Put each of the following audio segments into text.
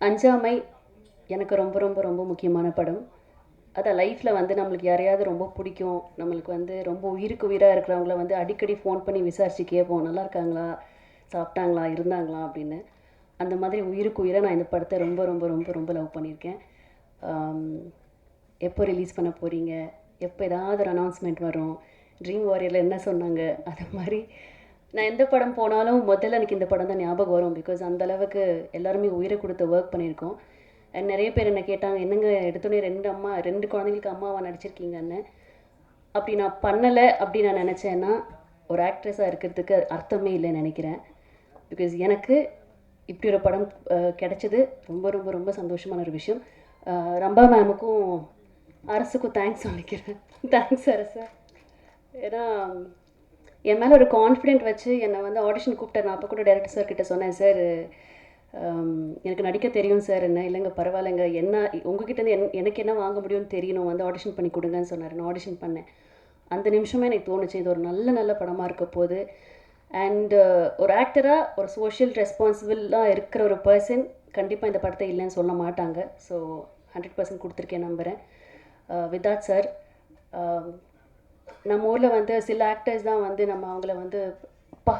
அஞ்சாமை எனக்கு ரொம்ப ரொம்ப ரொம்ப முக்கியமான படம். அதான் லைஃப்பில் வந்து நம்மளுக்கு யாரையாவது ரொம்ப பிடிக்கும். நம்மளுக்கு வந்து ரொம்ப உயிருக்கு உயிராக இருக்கிறவங்கள வந்து அடிக்கடி ஃபோன் பண்ணி விசாரித்து கேட்போம் நல்லா இருக்காங்களா? சாப்பிட்டாங்களா? இருந்தாங்களா? அப்படின்னு. அந்த மாதிரி உயிருக்கு உயிராக நான் இந்த படத்தை ரொம்ப ரொம்ப ரொம்ப ரொம்ப லவ் பண்ணியிருக்கேன். எப்போ ரிலீஸ் பண்ண போகிறீங்க எப்போ ஏதாவது ஒரு அனௌன்ஸ்மெண்ட் வரும்? ட்ரீம் வாரியரில் என்ன சொன்னாங்க? அது மாதிரி நான் எந்த படம் போனாலும் முதல்ல எனக்கு இந்த படம் தான் ஞாபகம் வரும் பிகாஸ் அந்த அளவுக்கு எல்லாருமே உயிரை கொடுத்து ஒர்க் பண்ணியிருக்கோம். நிறைய பேர் என்ன கேட்டாங்க என்னங்க எடுத்தோடனே ரெண்டு அம்மா ரெண்டு குழந்தைங்களுக்கு அம்மாவாக நடிச்சிருக்கீங்கன்னு? அப்படி நான் பண்ணலை அப்படி நான் நினச்சேன்னா ஒரு ஆக்ட்ரஸாக இருக்கிறதுக்கு அர்த்தமே இல்லைன்னு நினைக்கிறேன். பிகாஸ் எனக்கு இப்படி ஒரு படம் கிடைச்சது ரொம்ப ரொம்ப ரொம்ப சந்தோஷமான ஒரு விஷயம். ரம்பா மேமுக்கும் அரசுக்கும் தேங்க்ஸ் சொல்லிக்கிறேன். தேங்க்ஸ் அரசு. ஏன்னா என் மேலே ஒரு கான்ஃபிடென்ட் வச்சு என்னை வந்து ஆடிஷன் கூப்பிட்டேன் நான் அப்போ கூட டேரக்டர் சார் கிட்ட சொன்னேன் சார் எனக்கு நடிக்க தெரியும் சார் என்ன இல்லைங்க பரவாயில்லைங்க. என்ன உங்ககிட்டருந்து என் எனக்கு என்ன வாங்க முடியும்னு தெரியணும். வந்து ஆடிஷன் பண்ணி கொடுங்கன்னு சொன்னார். நான் ஆடிஷன் பண்ணேன். அந்த நிமிஷமே எனக்கு தோணுச்சு இது ஒரு நல்ல நல்ல படமாக இருக்க போது அண்டு ஒரு ஆக்டராக ஒரு சோஷியல் ரெஸ்பான்சிபிளாக இருக்கிற ஒரு பர்சன் கண்டிப்பாக இந்த படத்தை இல்லைன்னு சொல்ல மாட்டாங்க. ஸோ ஹண்ட்ரட் பர்சன்ட் கொடுத்துருக்கேன் நம்புகிறேன் விதாத் சார் நம்ம ஊரில் வந்து சில ஆக்டர்ஸ் தான் வந்து நம்ம அவங்கள வந்து அப்பா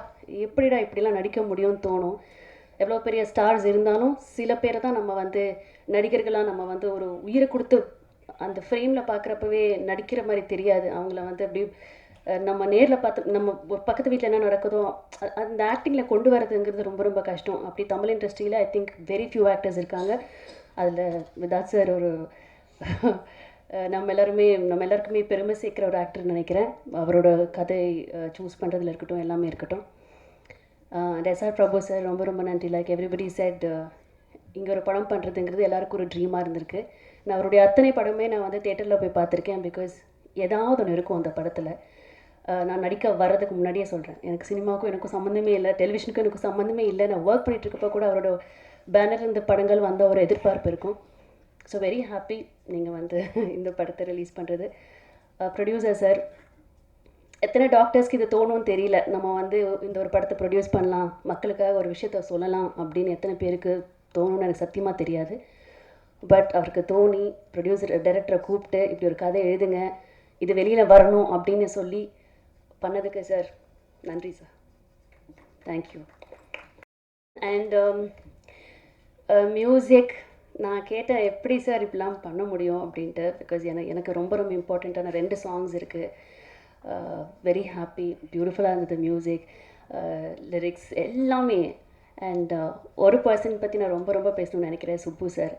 எப்படிடா இப்படிலாம் நடிக்க முடியும்னு தோணும். எவ்வளோ பெரிய ஸ்டார்ஸ் இருந்தாலும் சில பேரை தான் நம்ம வந்து நடிகர்களாக நம்ம வந்து ஒரு உயிரை கொடுத்து அந்த ஃப்ரேமில் பார்க்குறப்பவே நடிக்கிற மாதிரி தெரியாது. அவங்கள வந்து அப்படி நம்ம நேரில் பார்த்து நம்ம ஒரு பக்கத்து வீட்டில் என்ன நடக்குதோ அந்த ஆக்டிங்கில் கொண்டு வரதுங்கிறது ரொம்ப ரொம்ப கஷ்டம். அப்படி தமிழ் இண்டஸ்ட்ரியில் I think very few actors இருக்காங்க. அதில் விதாத் சார் ஒரு நம்ம எல்லாருமே நம்ம எல்லாருக்குமே பெருமை சேர்க்குற ஒரு ஆக்டர் நினைக்கிறேன். அவரோட கதை சூஸ் பண்ணுறதுல இருக்கட்டும் எல்லாமே இருக்கட்டும். ரெசார் பிரபு சார் ரொம்ப ரொம்ப நன்றி. லைக் எவ்ரிபடி செட் இங்கே ஒரு படம் பண்ணுறதுங்கிறது எல்லாருக்கும் ஒரு ட்ரீமாக இருந்திருக்கு. நான் அவருடைய அத்தனை படமே நான் வந்து தேட்டரில் போய் பார்த்துருக்கேன் பிகாஸ் ஏதாவது ஒன்று இருக்கும் அந்த படத்தில். நான் நடிக்க வர்றதுக்கு முன்னாடியே சொல்கிறேன் எனக்கு சினிமாவுக்கும் எனக்கும் சம்மந்தமே இல்லை டெலிவிஷனுக்கும் எனக்கு சம்மந்தமே இல்லை. நான் ஒர்க் பண்ணிகிட்ருக்கப்போ கூட அவரோட பேனர் இந்த படங்கள் வந்த ஒரு எதிர்பார்ப்பு இருக்கும். ஸோ வெரி ஹாப்பி நீங்கள் வந்து இந்த படத்தை ரிலீஸ் பண்ணுறது ப்ரொடியூசர் சார் எத்தனை டாக்டர்ஸ்க்கு இது தோணும்னு தெரியல. நம்ம வந்து இந்த ஒரு படத்தை ப்ரொடியூஸ் பண்ணலாம். மக்களுக்காக ஒரு விஷயத்த சொல்லலாம் அப்படின்னு எத்தனை பேருக்கு தோணும்னு எனக்கு சத்தியமாக தெரியாது. பட் அவருக்கு தோணி ப்ரொடியூசர் டைரக்டரை கூப்பிட்டு இப்படி ஒரு கதை எழுதுங்க. இது வெளியில் வரணும் அப்படின்னு சொல்லி பண்ணதுக்கு சார் நன்றி சார் தேங்க்யூ அண்ட் மியூசிக் நான் கேட்டேன் எப்படி சார் இப்படிலாம் பண்ண முடியும் அப்படின்ட்டு பிகாஸ் எனக்கு எனக்கு ரொம்ப ரொம்ப இம்பார்ட்டண்ட்டான ரெண்டு சாங்ஸ் இருக்குது வெரி ஹாப்பி பியூட்டிஃபுல்லாக இருந்தது மியூசிக் லிரிக்ஸ் எல்லாமே. அண்ட் ஒரு பர்சன் பற்றி நான் ரொம்ப ரொம்ப பேசணும்னு நினைக்கிறேன் சுப்பு சார்.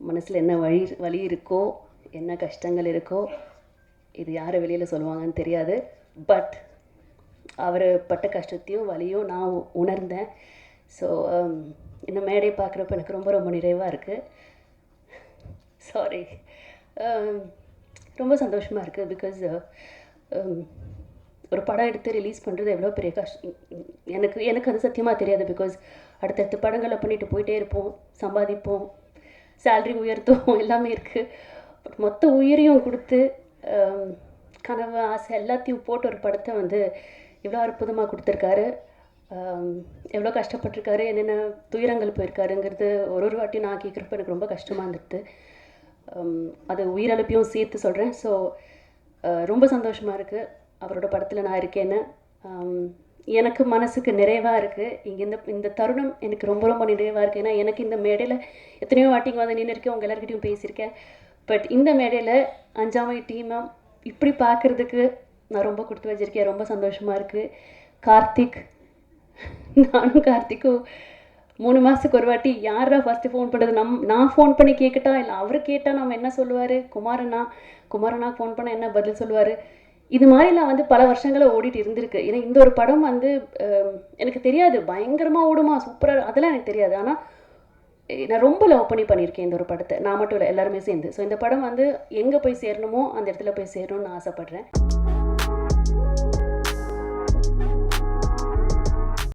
மனசில் என்ன வழி வலி இருக்கோ என்ன கஷ்டங்கள் இருக்கோ இது யார் வெளியில் சொல்லுவாங்கன்னு தெரியாது. பட் அவர் பட்ட கஷ்டத்தையும் வலியும் நான் உணர்ந்தேன். ஸோ um, இந்த மேடையை பார்க்குறப்ப எனக்கு ரொம்ப ரொம்ப நிறைவாக இருக்குது சாரி um, ரொம்ப சந்தோஷமாக இருக்குது பிகாஸ் um, ஒரு படம் எடுத்து ரிலீஸ் பண்ணுறது எவ்வளோ பெரிய கஷ்டம் எனக்கு எனக்கு அது சத்தியமாக தெரியாது பிகாஸ் அடுத்தடுத்த படங்களை பண்ணிட்டு போயிட்டே இருப்போம் சம்பாதிப்போம் சேல்ரி உயர்த்துவோம் எல்லாமே இருக்குது பட் மொத்த உயிரையும் கொடுத்து um, கனவு ஆசை எல்லாத்தையும் போட்டு ஒரு படத்தை வந்து இவ்வளோ அற்புதமாக கொடுத்துருக்காரு. எவ்வளோ கஷ்டப்பட்டிருக்காரு என்னென்ன துயரங்கள் போயிருக்காருங்கிறது ஒரு ஒரு வாட்டியும் நான் கேட்குறப்ப எனக்கு ரொம்ப கஷ்டமாக இருந்தது அது உயிரிழப்பையும் சேர்த்து சொல்கிறேன் ஸோ ரொம்ப சந்தோஷமாக இருக்குது அவரோட படத்தில் நான் இருக்கேன்னு. எனக்கு மனசுக்கு நிறைவாக இருக்குது இங்கே இந்த இந்த தருணம் எனக்கு ரொம்ப ரொம்ப நிறைவாக இருக்குது ஏன்னா எனக்கு இந்த மேடையில் எத்தனையோ வாட்டிங்க வந்து நின்று இருக்கேன். உங்கள் எல்லாருக்கிட்டையும் பேசியிருக்கேன். பட் இந்த மேடையில் அஞ்சாமை டீமை இப்படி பார்க்குறதுக்கு நான் ரொம்ப கொடுத்து வச்சிருக்கேன். ரொம்ப சந்தோஷமாக இருக்குது கார்த்திக் நானும் கார்த்திக்கும் மூணு மாதத்துக்கு ஒரு வாட்டி யாரா ஃபஸ்ட்டு ஃபோன் பண்ணுறது நம் நான் ஃபோன் பண்ணி கேட்கட்டா இல்லை அவர் கேட்டால் நம்ம என்ன சொல்லுவார்? குமாரண்ணா குமாரண்ணா ஃபோன் பண்ண என்ன பதில் சொல்லுவார்? இது மாதிரிலாம் வந்து பல வருஷங்களை ஓடிட்டு இருந்திருக்கு. ஏன்னா இந்த ஒரு படம் வந்து எனக்கு தெரியாது. பயங்கரமாக ஓடுமா? சூப்பராக அதெல்லாம் எனக்கு தெரியாது. ஆனால் நான் ரொம்ப லவ் பண்ணி பண்ணியிருக்கேன் இந்த ஒரு படத்தை. நான் மட்டும் இல்லை எல்லாருமே சேர்ந்து. ஸோ இந்த படம் வந்து எங்கே போய் சேரணுமோ அந்த இடத்துல போய் சேரணும்னு ஆசைப்பட்றேன்.